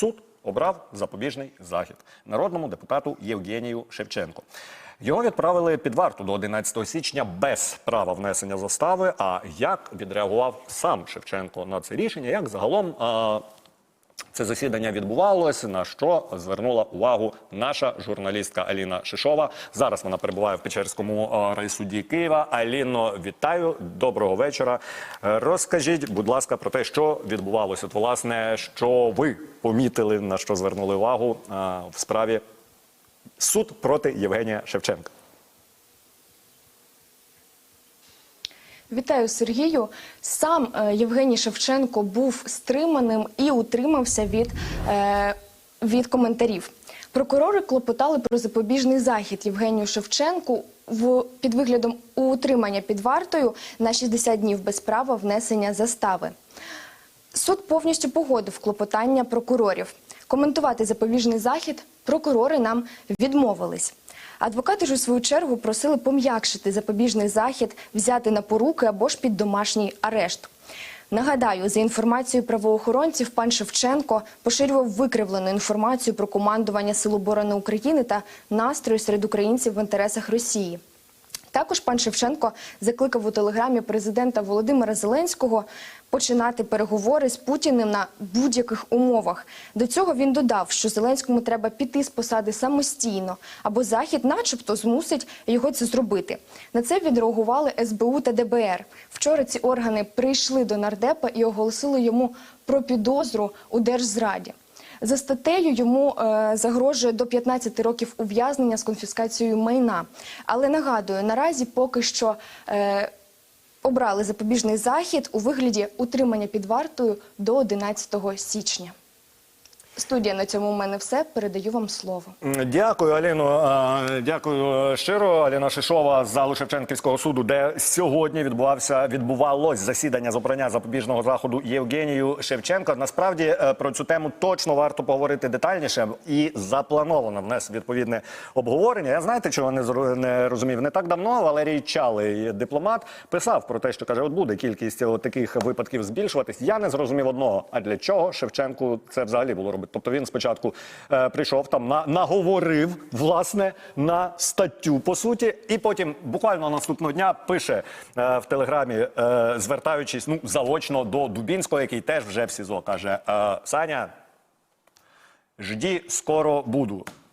Суд обрав запобіжний захід народному депутату Євгенію Шевченку. Його відправили під варту до 11 січня без права внесення застави. А як відреагував сам Шевченко на це рішення? Як загалом це засідання відбувалося, на що звернула увагу наша журналістка Аліна Шишова. Зараз вона перебуває в Печерському е, райсуді Києва. Аліно, вітаю, доброго вечора. Е, Розкажіть, будь ласка, про те, що відбувалося. От, власне, що ви помітили, на що звернули увагу е, в справі суд проти Євгенія Шевченка. Вітаю Сергію. Сам е, Євгеній Шевченко був стриманим і утримався від, е, від коментарів. Прокурори клопотали про запобіжний захід Євгенію Шевченку в під виглядом утримання під вартою на 60 днів без права внесення застави. Суд повністю погодив клопотання прокурорів. Коментувати запобіжний захід прокурори нам відмовились. Адвокати ж у свою чергу просили пом'якшити запобіжний захід, взяти на поруки або ж під домашній арешт. Нагадаю, за інформацією правоохоронців, пан Шевченко поширював викривлену інформацію про командування Сил оборони України та настрої серед українців в інтересах Росії. Також пан Шевченко закликав у телеграмі президента Володимира Зеленського починати переговори з Путіним на будь-яких умовах. До цього він додав, що Зеленському треба піти з посади самостійно, або Захід, начебто, змусить його це зробити. На це відреагували СБУ та ДБР. Вчора ці органи прийшли до нардепа і оголосили йому про підозру у держзраді. За статтею йому е, загрожує до 15 років ув'язнення з конфіскацією майна. Але нагадую, наразі поки що е, обрали запобіжний захід у вигляді утримання під вартою до 11 січня. Студія на цьому у мене все. Передаю вам слово. Дякую, Аліно. Е, Дякую щиро. Аліна Шишова з залу Шевченківського суду, де сьогодні відбувався відбувалось засідання з обрання запобіжного заходу Євгенію Шевченко. Насправді е, про цю тему точно варто поговорити детальніше і заплановано внес відповідне обговорення. Я знаєте, чого не не розумів? Не так давно Валерій Чалий, дипломат, писав про те, що каже, от буде кількість от таких випадків збільшуватись. Я не зрозумів одного. А для чого Шевченку це взагалі було робити? Тобто він спочатку е, прийшов там на наговорив власне на статтю по суті, і потім буквально наступного дня пише е, в телеграмі, е, звертаючись ну заочно до Дубінського, який теж вже в СІЗО каже: е, Саня, жді скоро буду.